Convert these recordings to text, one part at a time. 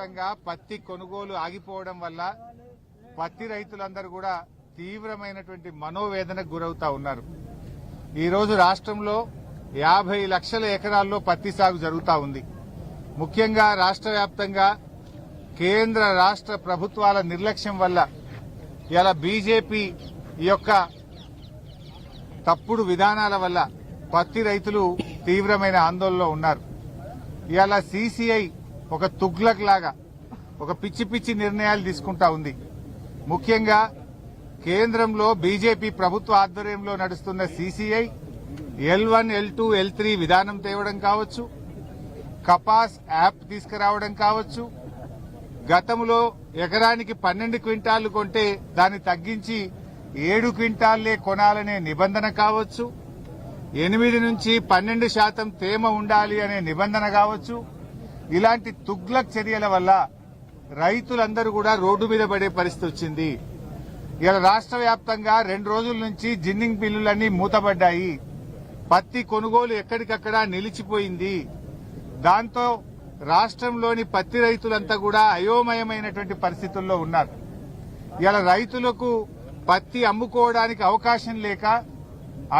పత్తి కొనుగోలు ఆగిపోవడం వల్ల పత్తి రైతులందరూ కూడా తీవ్రమైనటువంటి మనోవేదనకు గురవుతా ఉన్నారు. ఈరోజు రాష్ట్రంలో యాభై లక్షల ఎకరాల్లో పత్తి సాగు జరుగుతూ ఉంది. ముఖ్యంగా రాష్ట్ర వ్యాప్తంగా కేంద్ర రాష్ట్ర ప్రభుత్వాల నిర్లక్ష్యం వల్ల ఇలా బీజేపీ ఈ యొక్క తప్పుడు విధానాల వల్ల పత్తి రైతులు తీవ్రమైన ఆందోళనలో ఉన్నారు. ఇలా సీసీఐ ఒక తుగ్లక్ లాగా ఒక పిచ్చి పిచ్చి నిర్ణయాలు తీసుకుంటా ఉంది. ముఖ్యంగా కేంద్రంలో బీజేపీ ప్రభుత్వ ఆధ్వర్యంలో నడుస్తున్న CCI L one L two L three విధానం తేవడం కావచ్చు కపాస్ యాప్ తీసుకురావడం కావచ్చు గతంలో ఎకరానికి పన్నెండు క్వింటాళ్ళు కొంటే దాన్ని తగ్గించి ఏడు క్వింటాళ్ళే కొనాలనే నిబంధన కావచ్చు ఎనిమిది నుంచి పన్నెండు శాతం తేమ ఉండాలి అనే నిబంధన కావచ్చు ఇలాంటి తుగ్లక్ చర్యల వల్ల రైతులందరూ కూడా రోడ్డు మీద పడే పరిస్థితి వచ్చింది. ఇలా రాష్ట్ర వ్యాప్తంగా రెండు రోజుల నుంచి జిన్నింగ్ బిల్లులన్నీ మూతబడ్డాయి పత్తి కొనుగోలు ఎక్కడికక్కడ నిలిచిపోయింది. దాంతో రాష్ట్రంలోని పత్తి రైతులంతా కూడా అయోమయమైనటువంటి పరిస్థితుల్లో ఉన్నారు. ఇలా రైతులకు పత్తి అమ్ముకోవడానికి అవకాశం లేక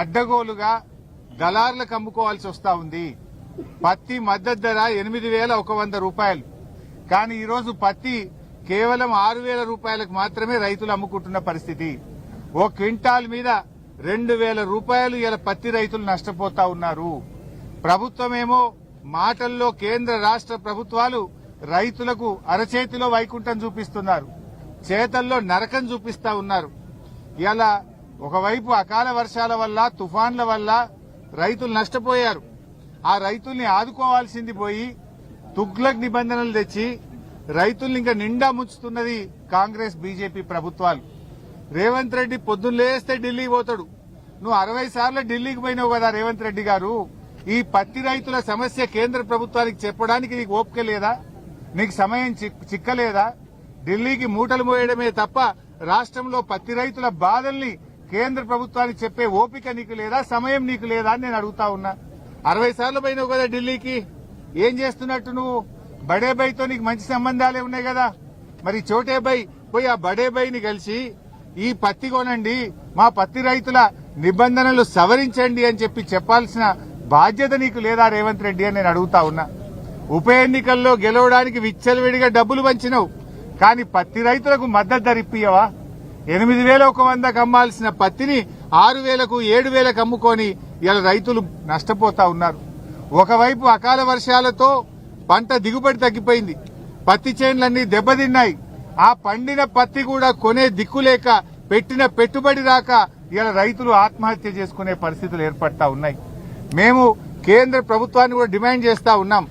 అడ్డగోలుగా దళారులకు అమ్ముకోవాల్సి వస్తా ఉంది. పత్తి మద్దతు ధర ఎనిమిది వేల ఒక వంద రూపాయలు. కానీ ఈరోజు పత్తి కేవలం ఆరు వేల రూపాయలకు మాత్రమే రైతులు అమ్ముకుంటున్న పరిస్థితి. ఓ క్వింటాల్ మీద రెండు వేల రూపాయలు ఇలా పత్తి రైతులు నష్టపోతా ఉన్నారు. ప్రభుత్వమేమో మాటల్లో కేంద్ర రాష్ట్ర ప్రభుత్వాలు రైతులకు అరచేతిలో వైకుంఠం చూపిస్తున్నారు. చేతల్లో నరకం చూపిస్తా ఉన్నారు. ఇలా ఒకవైపు అకాల వర్షాల వల్ల తుఫాన్ల వల్ల రైతులు నష్టపోయారు. ఆ రైతుల్ని ఆదుకోవాల్సింది పోయి తుగ్లక్ నిబంధనలు తెచ్చి రైతుల్ని ఇంకా నిండా ముంచుతున్నది కాంగ్రెస్ బీజేపీ ప్రభుత్వాలు. రేవంత్ రెడ్డి పొద్దున్న లేస్తే ఢిల్లీకి పోతాడు. నువ్వు అరవై సార్లు ఢిల్లీకి పోయినావు కదా రేవంత్ రెడ్డి గారు. ఈ పత్తి రైతుల సమస్య కేంద్ర ప్రభుత్వానికి చెప్పడానికి నీకు ఓపిక లేదా? నీకు సమయం చిక్- చిక్కలేదా? ఢిల్లీకి మూటలు మోయడమే తప్ప రాష్ట్రంలో పత్తి రైతుల బాధల్ని కేంద్ర ప్రభుత్వానికి చెప్పే ఓపిక నీకు లేదా? సమయం నీకు లేదా అని నేను అడుగుతా ఉన్నా. అరవై సార్లు పోయినావు కదా ఢిల్లీకి. ఏం చేస్తున్నట్టు నువ్వు? బడే బైతో నీకు మంచి సంబంధాలే ఉన్నాయి కదా. మరి చోటే బై పోయి ఆ బడే బైని కలిసి ఈ పత్తి కొనండి మా పత్తి రైతుల నిబంధనలు సవరించండి అని చెప్పి చెప్పాల్సిన బాధ్యత నీకు లేదా రేవంత్ రెడ్డి అని నేను అడుగుతా ఉన్నా. ఉప ఎన్నికల్లో గెలవడానికి విచ్చలవిడిగా డబ్బులు పంచినవు. కానీ పత్తి రైతులకు మద్దతు ధర ఇప్పియవా ఎనిమిది వేల ఒక వందకు అమ్మాల్సిన పత్తిని ఆరు వేలకు ఏడు వేలకు అమ్ముకొని ఇలా రైతులు నష్టపోతా ఉన్నారు. ఒకవైపు అకాల వర్షాలతో పంట దిగుబడి తగ్గిపోయింది. పత్తి చేనులన్నీ దెబ్బతిన్నాయి. ఆ పండిన పత్తి కూడా కొనే దిక్కులేక పెట్టిన పెట్టుబడి రాక ఇలా రైతులు ఆత్మహత్య చేసుకునే పరిస్థితులు ఏర్పడతా ఉన్నాయి. మేము కేంద్ర ప్రభుత్వాన్ని కూడా డిమాండ్ చేస్తా ఉన్నాం.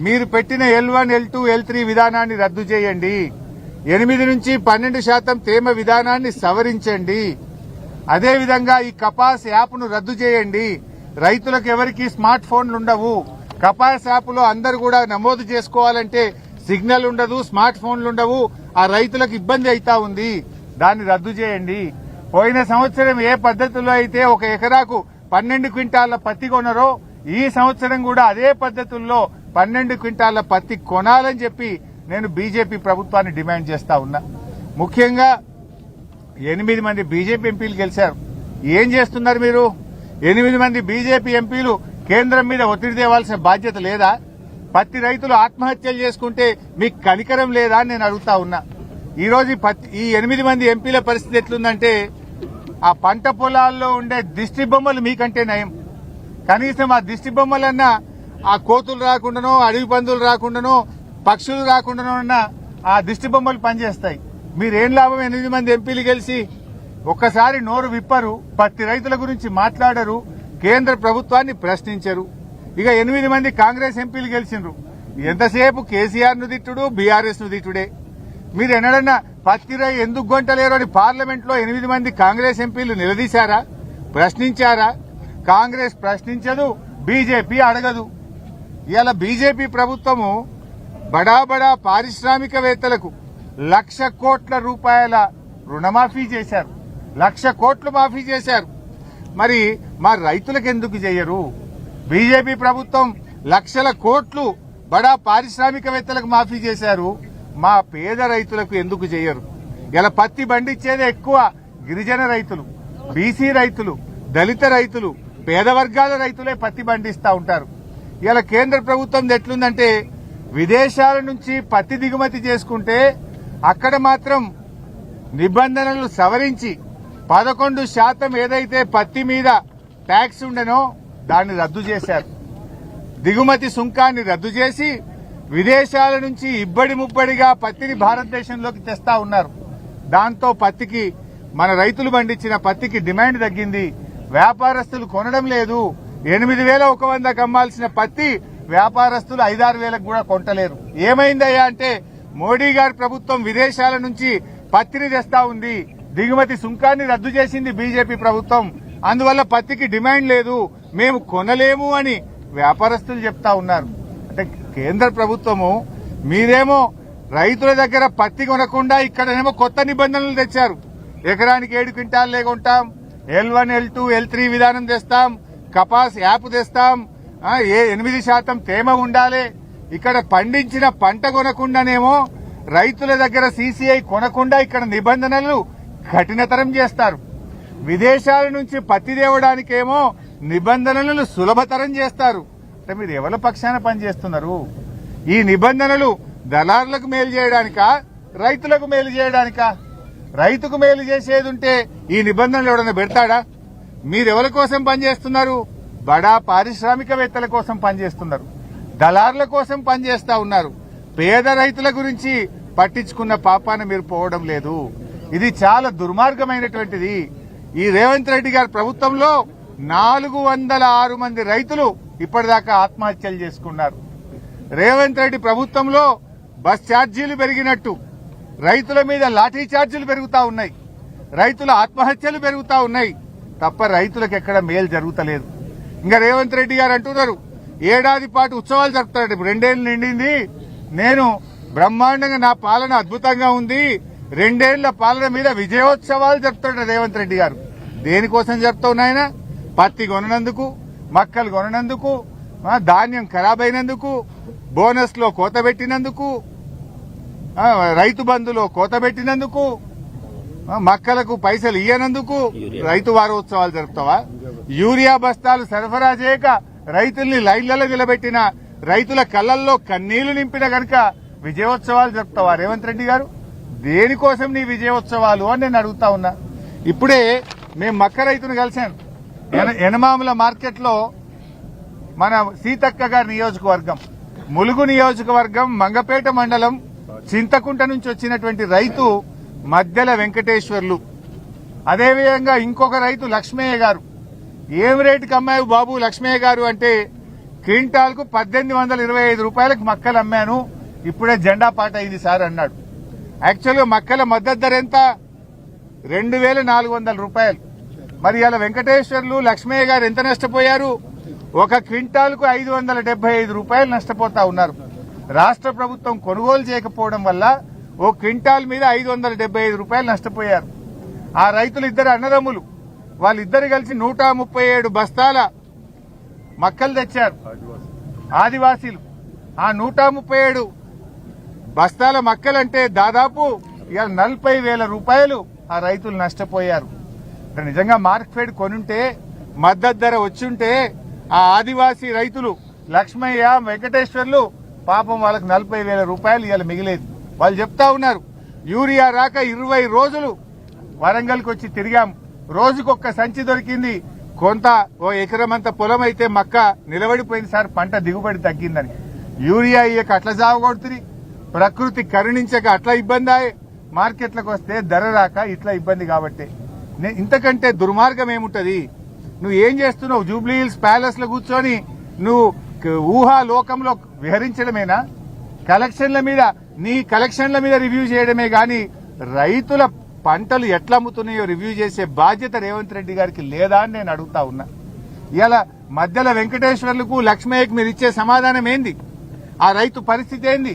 మీరు పెట్టిన L one L two L three విధానాన్ని రద్దు చేయండి. ఎనిమిది నుంచి పన్నెండు శాతం తేమ విధానాన్ని సవరించండి. అదేవిధంగా ఈ కపాస్ యాప్ను రద్దు చేయండి. రైతులకు ఎవరికి స్మార్ట్ ఫోన్లు ఉండవు. కపాస్ యాప్లో అందరు కూడా నమోదు చేసుకోవాలంటే సిగ్నల్ ఉండదు స్మార్ట్ ఫోన్లు ఉండవు. ఆ రైతులకు ఇబ్బంది అయితా ఉంది. దాన్ని రద్దు చేయండి. పోయిన సంవత్సరం ఏ పద్ధతిలో అయితే ఒక ఎకరాకు పన్నెండు క్వింటాల పత్తి కొనరో ఈ సంవత్సరం కూడా అదే పద్ధతుల్లో పన్నెండు క్వింటాల పత్తి కొనాలని చెప్పి నేను బీజేపీ ప్రభుత్వాన్ని డిమాండ్ చేస్తా ఉన్నా. ముఖ్యంగా ఎనిమిది మంది బీజేపీ ఎంపీలు గెలిచారు. ఏం చేస్తున్నారు మీరు? ఎనిమిది మంది బీజేపీ ఎంపీలు కేంద్రం మీద ఒత్తిడి తేవాల్సిన బాధ్యత లేదా? పత్తి రైతులు ఆత్మహత్యలు చేసుకుంటే మీకు కనికరం లేదా నేను అడుగుతా ఉన్నా. ఈ రోజు ఈ పత్తి ఈ ఎనిమిది మంది ఎంపీల పరిస్థితి ఎట్లుందంటే ఆ పంట పొలాల్లో ఉండే దిష్టి బొమ్మలు మీకంటే నయం. కనీసం ఆ దిష్టి బొమ్మలన్నా ఆ కోతులు రాకుండానో అడవి పందులు రాకుండానో పక్షులు రాకుండానో ఆ దిష్టి బొమ్మలు పనిచేస్తాయి. మీరేం లాభం? ఎనిమిది మంది ఎంపీలు గెలిచి ఒక్కసారి నోరు విప్పరు పత్తి రైతుల గురించి మాట్లాడరు కేంద్ర ప్రభుత్వాన్ని ప్రశ్నించరు. ఇక ఎనిమిది మంది కాంగ్రెస్ ఎంపీలు గెలిచిండ్రు. ఎంతసేపు కేసీఆర్ను తిట్టుడు బీఆర్ఎస్ను తిట్టుడే? మీరు ఎన్నడన్నా పత్తి రై ఎందుకు గొంటలేరు అని పార్లమెంట్లో ఎనిమిది మంది కాంగ్రెస్ ఎంపీలు నిలదీశారా? ప్రశ్నించారా? కాంగ్రెస్ ప్రశ్నించదు బీజేపీ అడగదు. ఇవాళ బీజేపీ ప్రభుత్వము బడా బడా పారిశ్రామికవేత్తలకు లక్ష కోట్ల రూపాయల రుణమాఫీ చేశారు. లక్ష కోట్లు మాఫీ చేశారు. మరి మా రైతులకు ఎందుకు చేయరు? బీజేపీ ప్రభుత్వం లక్షల కోట్లు బడా పారిశ్రామికవేత్తలకు మాఫీ చేశారు. మా పేద రైతులకు ఎందుకు చేయరు? ఇలా పత్తి బండిచ్చేది ఎక్కువ గిరిజన రైతులు బీసీ రైతులు దళిత రైతులు పేద వర్గాల రైతులే పత్తి బండిస్తూ ఉంటారు. ఇలా కేంద్ర ప్రభుత్వం ఎట్లుందంటే విదేశాల నుంచి పత్తి దిగుమతి చేసుకుంటే అక్కడ మాత్రం నిబంధనలు సవరించి పదకొండు శాతం ఏదైతే పత్తి మీద ట్యాక్స్ ఉండనో దాన్ని రద్దు చేశారు. దిగుమతి సుంకాన్ని రద్దు చేసి విదేశాల నుంచి ఇబ్బడి ముబ్బడిగా పత్తిని భారతదేశంలోకి తెస్తా ఉన్నారు. దాంతో పత్తికి మన రైతులు పండించిన పత్తికి డిమాండ్ తగ్గింది. వ్యాపారస్తులు కొనడం లేదు. ఎనిమిది వేల ఒక వందకు అమ్మాల్సిన పత్తి వ్యాపారస్తులు ఐదారు వేలకు కూడా కొంటలేరు. ఏమైందయ్యా అంటే మోడీ గారి ప్రభుత్వం విదేశాల నుంచి పత్తిని తెస్తా ఉంది. దిగుమతి సుంకాన్ని రద్దు చేసింది బీజేపీ ప్రభుత్వం. అందువల్ల పత్తికి డిమాండ్ లేదు. మేము కొనలేము అని వ్యాపారస్తులు చెప్తా ఉన్నారు. అంటే కేంద్ర ప్రభుత్వము మీరేమో రైతుల దగ్గర పత్తి కొనకుండా ఇక్కడనేమో కొత్త నిబంధనలు తెచ్చారు. ఎకరానికి ఏడు quintal లేకుంటాం L one L two L three విధానం తెస్తాం. కపాస్ యాప్ తెస్తాం. ఏ ఎనిమిది శాతం తేమ ఉండాలి. ఇక్కడ పండించిన పంట కొనకుండానేమో రైతుల దగ్గర సీసీఐ కొనకుండా ఇక్కడ నిబంధనలు కఠినతరం చేస్తారు. విదేశాల నుంచి పత్తి తేవడానికేమో నిబంధనలను సులభతరం చేస్తారు. అంటే మీరు ఎవరి పక్షాన పనిచేస్తున్నారు? ఈ నిబంధనలు దళారులకు మేలు చేయడానికా? రైతులకు మేలు చేయడానికా? రైతుకు మేలు చేసేది ఉంటే ఈ నిబంధనలు ఎవడన్నా పెడతాడా? మీరెవరి కోసం పనిచేస్తున్నారు? బడా పారిశ్రామికవేత్తల కోసం పనిచేస్తున్నారు. దళారుల కోసం పనిచేస్తా ఉన్నారు. పేద రైతుల గురించి పట్టించుకున్న పాపాన మీరు పోవడం లేదు. ఇది చాలా దుర్మార్గమైనటువంటిది. ఈ రేవంత్ రెడ్డి గారి ప్రభుత్వంలో నాలుగు వందల ఆరు మంది రైతులు ఇప్పటిదాకా ఆత్మహత్యలు చేసుకున్నారు. రేవంత్ రెడ్డి ప్రభుత్వంలో బస్ ఛార్జీలు పెరిగినట్టు రైతుల మీద లాఠీ ఛార్జీలు పెరుగుతా ఉన్నాయి. రైతుల ఆత్మహత్యలు పెరుగుతా ఉన్నాయి. తప్ప రైతులకు ఎక్కడ మేలు జరుగుతలేదు. ఇంకా రేవంత్ రెడ్డి గారు అంటున్నారు ఏడాది పాటు ఉత్సవాలు జరుపుతాడు ఇప్పుడు రెండేళ్ళు నిండింది. నేను బ్రహ్మాండంగా నా పాలన అద్భుతంగా ఉంది. రెండేళ్ళ పాలన మీద విజయోత్సవాలు జరుపుతాడు రేవంత్ రెడ్డి గారు. దేనికోసం జరుపుతావు నాయన? పత్తి కొననందుకు మక్కలు కొననందుకు ధాన్యం ఖరాబ్ అయినందుకు బోనస్లో కోత పెట్టినందుకు రైతు బంధులో కోత పెట్టినందుకు మక్కలకు పైసలు ఇయ్యనందుకు రైతు వారోత్సవాలు జరుపుతావా? యూరియా బస్తాలు సరఫరా చేయక రైతుల్ని లైన్లలో నిలబెట్టిన రైతుల కళ్ళల్లో కన్నీళ్ళు నింపిన గనక విజయోత్సవాలు జరుపుతావా రేవంత్ రెడ్డి గారు? దేనికోసం నీ విజయోత్సవాలు అని నేను అడుగుతా ఉన్నా. ఇప్పుడే మేము మక్క రైతును కలిశాను ఎన- ఎనమాముల మార్కెట్లో మన సీతక్క గారి నియోజకవర్గం ములుగు నియోజకవర్గం మంగపేట మండలం చింతకుంట నుంచి వచ్చినటువంటి రైతు మధ్యల వెంకటేశ్వర్లు. అదేవిధంగా ఇంకొక రైతు లక్ష్మయ్య గారు. ఏం రేటుకి అమ్మాయి బాబు లక్ష్మయ్య గారు అంటే క్వింటాల్కు పద్దెనిమిది వందల ఇరవై ఐదు రూపాయలకు మక్కలు అమ్మాను. ఇప్పుడే జెండా పాట అయింది సార్ అన్నాడు. యాక్చువల్గా మక్కల మద్దతు ధర ఎంత? రెండు వేల నాలుగు వందల రూపాయలు. మరి ఇలా వెంకటేశ్వర్లు లక్ష్మయ్య గారు ఎంత నష్టపోయారు? ఒక క్వింటాల్కు ఐదు వందల డెబ్బై ఐదు రూపాయలు నష్టపోతా ఉన్నారు. రాష్ట్ర ప్రభుత్వం కొనుగోలు చేయకపోవడం వల్ల ఓ క్వింటాల్ మీద ఐదు వందల డెబ్బై ఐదు రూపాయలు నష్టపోయారు. ఆ రైతులు ఇద్దరు అన్నదమ్ములు. వాళ్ళిద్దరు కలిసి నూట ముప్పై ఏడు బస్తాల మక్కలు తెచ్చారు. ఆదివాసీలు. ఆ నూట ముప్పై ఏడు బస్తాల మక్కలంటే దాదాపు ఇవాళ నలభై వేల రూపాయలు ఆ రైతులు నష్టపోయారు. నిజంగా మార్కెట్ కొనుంటే మద్దతు ధర వచ్చుంటే ఆ ఆదివాసీ రైతులు లక్ష్మయ్య వెంకటేశ్వర్లు పాపం వాళ్ళకి నలభై వేల రూపాయలు ఇవాళ మిగిలేదు. వాళ్ళు చెప్తా ఉన్నారు యూరియా రాక ఇరవై రోజులు వరంగల్కి వచ్చి తిరిగాం రోజుకొక్క సంచి దొరికింది. కొంత ఓ ఎకరమంత పొలం అయితే మక్క నిలబడిపోయింది సార్ పంట దిగుబడి తగ్గిందని. యూరియా ఇయ్యక అట్లా జావగొడుతుంది ప్రకృతి కరుణించక అట్లా ఇబ్బంది అయ్యే మార్కెట్లకు వస్తే ధర రాక ఇట్లా ఇబ్బంది కాబట్టి. ఇంతకంటే దుర్మార్గం ఏముంటది? నువ్వు ఏం చేస్తున్నావు? జూబ్లీ హిల్స్ ప్యాలెస్లో కూర్చొని నువ్వు ఊహా లోకంలో విహరించడమేనా? కలెక్షన్ల మీద నీ కలెక్షన్ల మీద రివ్యూ చేయడమే గాని రైతుల పంటలు ఎట్లా అమ్ముతున్నాయో రివ్యూ చేసే బాధ్యత రేవంత్ రెడ్డి గారికి లేదా అని నేను అడుగుతా ఉన్నా. ఇలా మధ్యలో వెంకటేశ్వర్లకు లక్ష్మయ్యకు మీరు ఇచ్చే సమాధానం ఏంది? ఆ రైతు పరిస్థితి ఏంది?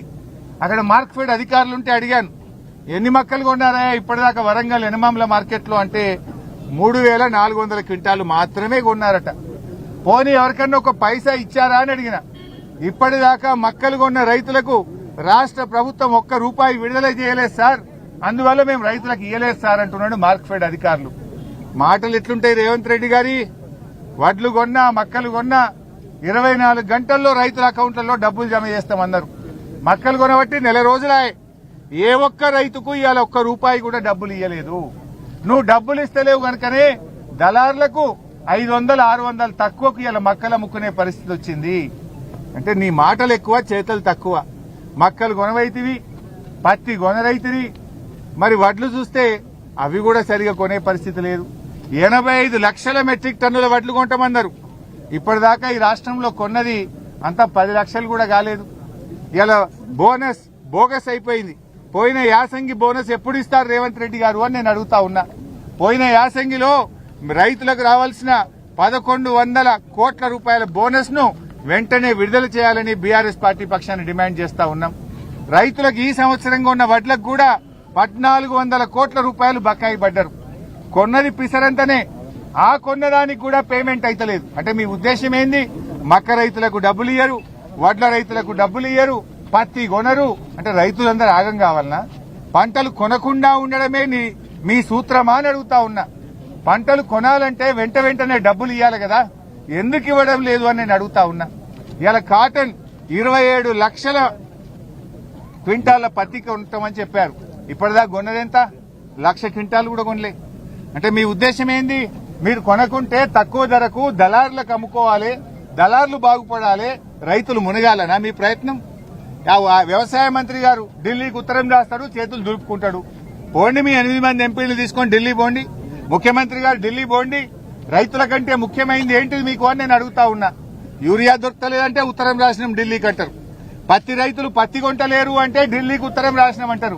అక్కడ మార్క్ఫెడ్ అధికారులుంటే అడిగాను. ఎన్ని మక్కలు కొన్నారా ఇప్పటిదాకా వరంగల్ ఎనమాముల మార్కెట్లో అంటే మూడు వేల నాలుగు వందల క్వింటాలు మాత్రమే కొన్నారట. పోనీ ఎవరికన్నా ఒక పైసా ఇచ్చారా అని అడిగిన. ఇప్పటిదాకా మక్కలు కొన్న రైతులకు రాష్ట్ర ప్రభుత్వం ఒక్క రూపాయి విడుదల చేయలేదు సార్. అందువల్ల మేము రైతులకు ఇయ్యలేదు సార్ అంటున్నాడు మార్క్ఫెడ్ అధికారులు. మాటలు ఎట్లుంటాయి రేవంత్ రెడ్డి గారి? వడ్లు కొన్నా మక్కలు కొన్నా ఇరవై నాలుగు గంటల్లో రైతుల అకౌంట్లలో డబ్బులు జమ చేస్తామన్నారు. మక్కలు కొనబట్టి నెల రోజులాయే ఏ ఒక్క రైతుకు ఇవాళ ఒక్క రూపాయి కూడా డబ్బులు ఇవ్వలేదు నువ్వు డబ్బులు ఇస్తలేవు కనుకనే దళారులకు ఐదు వందలు ఆరు వందలు తక్కువకు ఇవాళ మక్కలు అమ్ముకునే పరిస్థితి వచ్చింది. అంటే నీ మాటలు ఎక్కువ చేతలు తక్కువ. మక్కలు కొనవైతివి పత్తి కొనరైతివి మరి వడ్లు చూస్తే అవి కూడా సరిగా కొనే పరిస్థితి లేదు. ఎనభై ఐదు లక్షల మెట్రిక్ టన్నుల వడ్లు కొంటామన్నారు. ఇప్పటిదాకా ఈ రాష్ట్రంలో కొన్నది అంతా పది లక్షలు కూడా కాలేదు. ఇలా బోనస్ బోగస్ అయిపోయింది. పోయిన యాసంగి బోనస్ ఎప్పుడు ఇస్తారు రేవంత్ రెడ్డి గారు అని నేను అడుగుతా ఉన్నా. పోయిన యాసంగిలో రైతులకు రావాల్సిన పదకొండు వందల కోట్ల రూపాయల బోనస్ను వెంటనే విడుదల చేయాలని బీఆర్ఎస్ పార్టీ పక్షాన్ని డిమాండ్ చేస్తా ఉన్నాం. రైతులకు ఈ సంవత్సరంగా ఉన్న వడ్లకు కూడా పద్నాలుగు వందల కోట్ల రూపాయలు బకాయి పడ్డారు. కొన్నది పిసరంతనే. ఆ కొన్నదానికి కూడా పేమెంట్ అయితలేదు. అంటే మీ ఉద్దేశం ఏంది? మక్క రైతులకు డబ్బులు ఇయ్యరు వడ్ల రైతులకు డబ్బులు ఇయ్యరు పత్తి కొనరు. అంటే రైతులందరూ ఆగం కావాలనా? పంటలు కొనకుండా ఉండడమే మీ సూత్రమా అని అడుగుతా ఉన్నా. పంటలు కొనాలంటే వెంట వెంటనే డబ్బులు ఇవ్వాలి కదా. ఎందుకు ఇవ్వడం లేదు అని నేను అడుగుతా ఉన్నా. ఇలా కాటన్ ఇరవై ఏడు లక్షల క్వింటాల పత్తి కొంటామని చెప్పారు. ఇప్పటిదాకా కొన్నదెంత లక్ష క్వింటాలు కూడా కొనలే. అంటే మీ ఉద్దేశం ఏంది? మీరు కొనకుంటే తక్కువ ధరకు దళారులకు అమ్ముకోవాలి దళారులు బాగుపడాలి రైతులు మునగాలనా మీ ప్రయత్నం? ఆ వ్యవసాయ మంత్రి గారు ఢిల్లీకి ఉత్తరం రాస్తాడు చేతులు దులుపుకుంటాడు. పోండి మీ ఎనిమిది మంది ఎంపీలు తీసుకొని ఢిల్లీ పోండి. ముఖ్యమంత్రి గారు ఢిల్లీ పోండి. రైతుల కంటే ముఖ్యమైనది ఏంటిది మీకు అని నేను అడుగుతా ఉన్నా. యూరియా దొరకలేదంటే ఉత్తరం రాసినాం ఢిల్లీకి అంటారు పత్తి రైతులు పత్తి కొంటలేరు అంటే ఢిల్లీకి ఉత్తరం రాసినాం అంటారు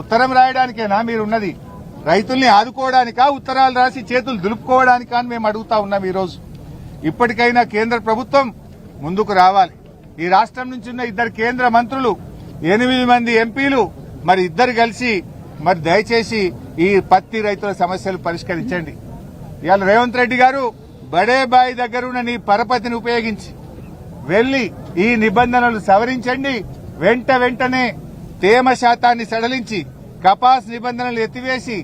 ఉత్తరం రాయడానికేనా మీరున్నది? రైతుల్ని ఆదుకోవడానికా ఉత్తరాలు రాసి చేతులు దులుపుకోవడానికా అని మేము అడుగుతా ఉన్నాం ఈ రోజు ఇప్పటికైనా కేంద్ర ప్రభుత్వం ముందుకు రావాలి. ఈ రాష్ట్రం నుంచి ఉన్న ఇద్దరు కేంద్ర మంత్రులు ఎనిమిది మంది ఎంపీలు మరి ఇద్దరు కలిసి మరి దయచేసి ఈ పత్తి రైతుల సమస్యలు పరిష్కరించండి. ఇవాళ రేవంత్ రెడ్డి గారు బడే బాయి దగ్గర ఉన్న నీ పరపతిని ఉపయోగించి వెళ్ళి ఈ నిబంధనలు సవరించండి. వెంట వెంటనే తేమ శాతాన్ని సడలించి కపాస్ నిబంధనలు ఎత్తివేసి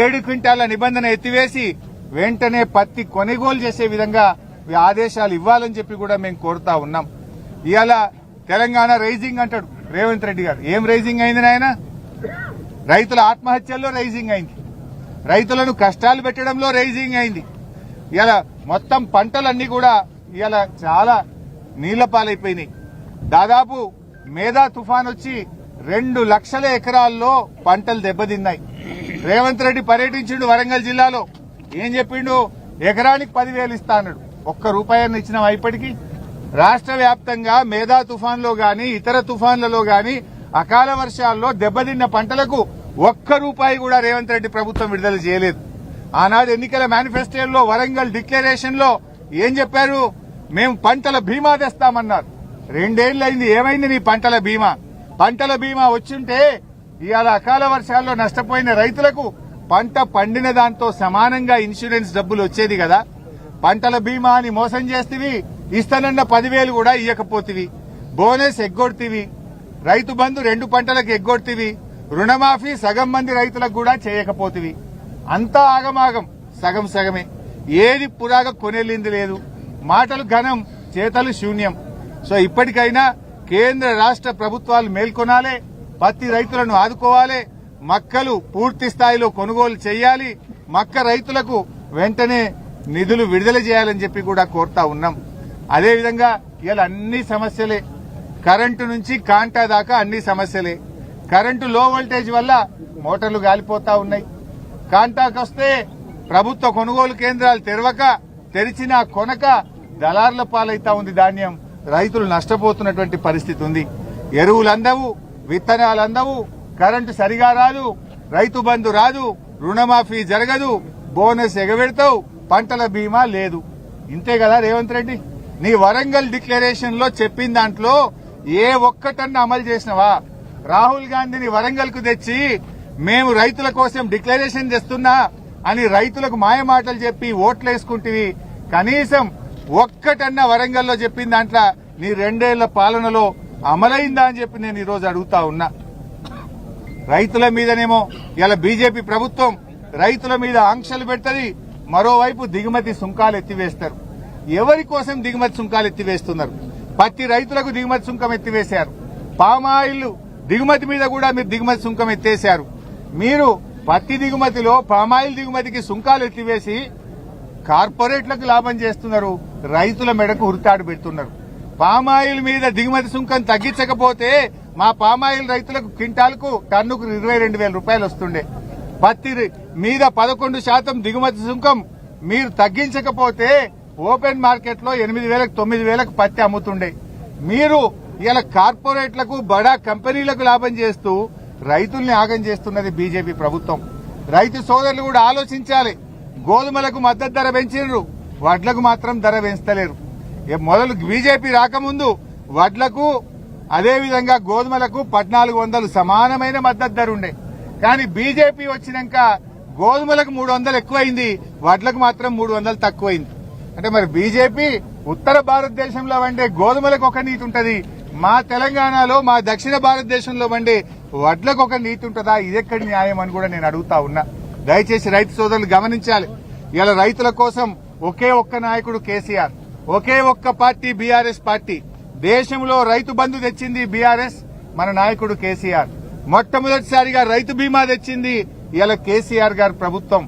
ఏడు క్వింటాల నిబంధన ఎత్తివేసి వెంటనే పత్తి కొనుగోలు చేసే విధంగా ఆదేశాలు ఇవ్వాలని చెప్పి కూడా మేము కోరుతా ఉన్నాం. ఇవాళ తెలంగాణ రైజింగ్ అంటాడు రేవంత్ రెడ్డి గారు. ఏం రైజింగ్ అయింది నాయన? రైతుల ఆత్మహత్యల్లో రైజింగ్ అయింది. రైతులను కష్టాలు పెట్టడంలో రైజింగ్ అయింది. ఇలా మొత్తం పంటలన్నీ కూడా ఇలా చాలా నీళ్ళ పాలైపోయినాయి దాదాపు మేధా తుఫాన్ వచ్చి రెండు లక్షల ఎకరాల్లో పంటలు దెబ్బతిన్నాయి. రేవంత్ రెడ్డి పర్యటించిండు వరంగల్ జిల్లాలో. ఏం చెప్పిండు? ఎకరానికి పదివేలు ఇస్తా అన్నాడు. ఒక్క రూపాయని ఇచ్చినాం ఇప్పటికీ రాష్ట్ర వ్యాప్తంగా మేధా తుఫాన్లో గాని ఇతర తుఫాన్లలో గాని అకాల వర్షాల్లో దెబ్బతిన్న పంటలకు ఒక్క రూపాయి కూడా రేవంత్ రెడ్డి ప్రభుత్వం విడుదల చేయలేదు. ఆనాడు ఎన్నికల మేనిఫెస్టోలో వరంగల్ డిక్లరేషన్లో ఏం చెప్పారు? మేము పంటల బీమా తెస్తామన్నారు. రెండేళ్ళైంది ఏమైంది నీ పంటల బీమా? పంటల బీమా వచ్చింటే ఇవాళ అకాల వర్షాల్లో నష్టపోయిన రైతులకు పంట పండిన దాంతో సమానంగా ఇన్సూరెన్స్ డబ్బులు వచ్చేది కదా. పంటల బీమా అని మోసం చేస్తేవి ఇస్తానన్న పదివేలు కూడా ఇయ్యకపోతివి. బోనస్ ఎగ్గొడితివి. రైతు బంధు రెండు పంటలకు ఎగ్గొడితివి. రుణమాఫీ సగం మంది రైతులకు కూడా చేయకపోతివి. అంతా ఆగమాగం సగం సగమే. ఏది పురాగ కొనెళ్ళింది లేదు. మాటలు ఘనం చేతలు శూన్యం. సో ఇప్పటికైనా కేంద్ర రాష్ట్ర ప్రభుత్వాలు మేల్కొనాలి పత్తి రైతులను ఆదుకోవాలి మక్కలు పూర్తి స్థాయిలో కొనుగోలు చేయాలి మక్క రైతులకు వెంటనే నిధులు విడుదల చేయాలని చెప్పి కూడా కోరుతా ఉన్నాం. అదేవిధంగా ఇలా అన్ని సమస్యలే కరెంటు నుంచి కాంటా దాకా అన్ని సమస్యలే. కరెంటు లో వోల్టేజ్ వల్ల మోటార్లు గాలిపోతా ఉన్నాయి. కాంటాకు వస్తే ప్రభుత్వ కొనుగోలు కేంద్రాలు తెరవక తెరిచిన కొనక దళార్ల పాలైతా ఉంది ధాన్యం. రైతులు నష్టపోతున్నటువంటి పరిస్థితి ఉంది. ఎరువులు అందవు విత్తనాలు అందవు కరెంటు సరిగా రాదు రైతు బంధు రాదు రుణమాఫీ జరగదు బోనస్ ఎగబెడతావు పంటల బీమా లేదు. ఇంతే కదా రేవంత్ రెడ్డి? నీ వరంగల్ డిక్లరేషన్లో చెప్పిన దాంట్లో ఏ ఒక్కటన్నా అమలు చేసినవా? రాహుల్ గాంధీని వరంగల్కు తెచ్చి మేము రైతుల కోసం డిక్లరేషన్ చేస్తున్నా అని రైతులకు మాయమాటలు చెప్పి ఓట్లు వేసుకుంటివి కనీసం ఒక్కటన్నా వరంగల్లో చెప్పిన దాంట్లో నీ రెండేళ్ళ పాలనలో అమలైందా అని చెప్పి నేను ఈరోజు అడుగుతా ఉన్నా. రైతుల మీదనేమో ఇలా బీజేపీ ప్రభుత్వం రైతుల మీద ఆంక్షలు పెడుతుంది మరోవైపు దిగుమతి సుంకాలు ఎత్తివేస్తారు. ఎవరి కోసం దిగుమతి సుంకాలు ఎత్తివేస్తున్నారు? పత్తి రైతులకు దిగుమతి సుంకం ఎత్తివేశారు. పామాయిల్ దిగుమతి మీద కూడా మీరు దిగుమతి సుంకం ఎత్తేశారు. మీరు పత్తి దిగుమతిలో పామాయిల్ దిగుమతికి సుంకాలు ఎత్తివేసి కార్పొరేట్లకు లాభం చేస్తున్నారు. రైతుల మెడకు ఉరితాడు పెడుతున్నారు. పామాయిల్ మీద దిగుమతి సుంకం తగ్గించకపోతే మా పామాయిల్ రైతులకు క్వింటాల్కు టన్నుకు ఇరవై రెండు వేల రూపాయలు వస్తుండే. పత్తి మీద పదకొండు శాతం దిగుమతి సుంకం మీరు తగ్గించకపోతే ఓపెన్ మార్కెట్లో ఎనిమిది వేలకు తొమ్మిది వేలకు పత్తి అమ్ముతుండే. మీరు ఇలా కార్పొరేట్లకు బడా కంపెనీలకు లాభం చేస్తూ రైతుల్ని ఆగం చేస్తున్నది బీజేపీ ప్రభుత్వం. రైతు సోదరులు కూడా ఆలోచించాలి. గోధుమలకు మద్దతు ధర పెంచిర్రు. వడ్లకు మాత్రం ధర పెంచలేరు. మొదలు బీజేపీ రాకముందు వడ్లకు అదేవిధంగా గోధుమలకు పద్నాలుగు వందలు సమానమైన మద్దతు ధర ఉండే. కానీ బీజేపీ వచ్చినాక గోధుమలకు మూడు వందలు ఎక్కువైంది వడ్లకు మాత్రం మూడు వందలు తక్కువైంది. అంటే మరి బీజేపీ ఉత్తర భారతదేశంలో వండే గోధుమలకు ఒక నీతి ఉంటుంది. మా తెలంగాణలో మా దక్షిణ భారతదేశంలో వండే వడ్లకు ఒక నీతి ఉంటుందా? ఇదెక్కడి న్యాయం అని కూడా నేను అడుగుతా ఉన్నా. దయచేసి రైతు సోదరులు గమనించాలి. ఇలా రైతుల కోసం ఒకే ఒక్క నాయకుడు కేసీఆర్ ఒకే ఒక్క పార్టీ బీఆర్ఎస్ పార్టీ. దేశంలో రైతు బంధు తెచ్చింది బీఆర్ఎస్ మన నాయకుడు కేసీఆర్. మొట్టమొదటిసారిగా రైతు బీమా తెచ్చింది ఇలా కేసీఆర్ గారి ప్రభుత్వం.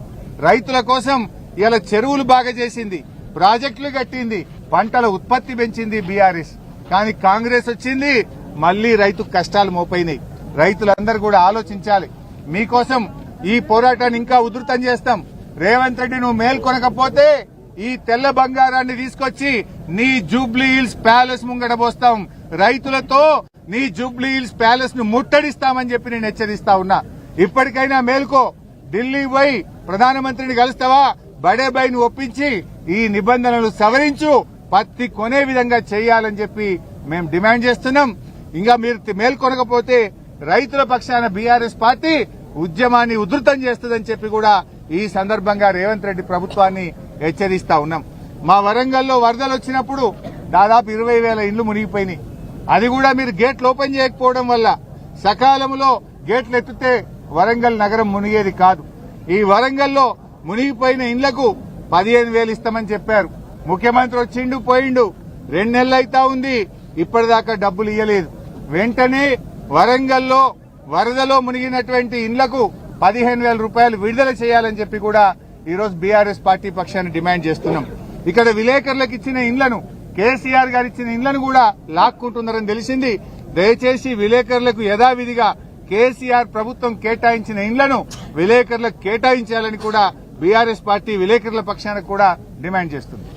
రైతుల కోసం ఇలా చెరువులు బాగా చేసింది ప్రాజెక్టులు కట్టింది పంటల ఉత్పత్తి పెంచింది బీఆర్ఎస్. కానీ కాంగ్రెస్ వచ్చింది మళ్ళీ రైతు కష్టాలు మోపైనాయి. రైతులందరూ కూడా ఆలోచించాలి మీకోసం ఈ పోరాటాన్ని ఇంకా ఉధృతం చేస్తాం. రేవంత్ రెడ్డి నువ్వు మేల్కొనకపోతే ఈ తెల్ల బంగారాన్ని తీసుకొచ్చి నీ జూబ్లీ హిల్స్ ప్యాలెస్ ముంగట పోస్తాం. రైతులతో నీ జూబ్లీ హిల్స్ ప్యాలెస్ను ముట్టడిస్తామని చెప్పి నేను హెచ్చరిస్తా ఉన్నా. ఇప్పటికైనా మేల్కో. ఢిల్లీ పోయి ప్రధానమంత్రిని కలుస్తావా? బడేబాయిని ఒప్పించి ఈ నిబంధనలు సవరించు. పత్తి కొనే విధంగా చేయాలని చెప్పి మేము డిమాండ్ చేస్తున్నాం. ఇంకా మీరు మేల్కొనకపోతే రైతుల పక్షాన బీఆర్ఎస్ పార్టీ ఉద్యమాన్ని ఉధృతం చేస్తుందని చెప్పి కూడా ఈ సందర్భంగా రేవంత్ రెడ్డి ప్రభుత్వాన్ని హెచ్చరిస్తా ఉన్నాం. మా వరంగల్లో వరదలు వచ్చినప్పుడు దాదాపు ఇరవై వేల ఇండ్లు మునిగిపోయినాయి. అది కూడా మీరు గేట్లు ఓపెన్ చేయకపోవడం వల్ల సకాలంలో గేట్లు ఎత్తితే వరంగల్ నగరం మునిగేది కాదు. ఈ వరంగల్లో మునిగిపోయిన ఇండ్లకు పదిహేను వేలు ఇస్తామని చెప్పారు. ముఖ్యమంత్రి వచ్చిండు పోయిండు. రెండు నెలలు అయితా ఉంది. ఇప్పటిదాకా డబ్బులు ఇయ్యలేదు. వెంటనే వరంగల్లో వరదలో మునిగినటువంటి ఇండ్లకు పదిహేను వేల రూపాయలు విడుదల చేయాలని చెప్పి కూడా ఈరోజు బీఆర్ఎస్ పార్టీ పక్షాన్ని డిమాండ్ చేస్తున్నాం. ఇక్కడ విలేకరులకు ఇచ్చిన ఇండ్లను కేసీఆర్ గారు ఇచ్చిన ఇండ్లను కూడా లాక్కుంటున్నారని తెలిసింది. దయచేసి విలేకరులకు యథావిధిగా కేసీఆర్ ప్రభుత్వం కేటాయించిన ఇండ్లను విలేకరులకు కేటాయించాలని కూడా బీఆర్ఎస్ పార్టీ విలేకరుల పక్షాన కూడా డిమాండ్ చేస్తుంది.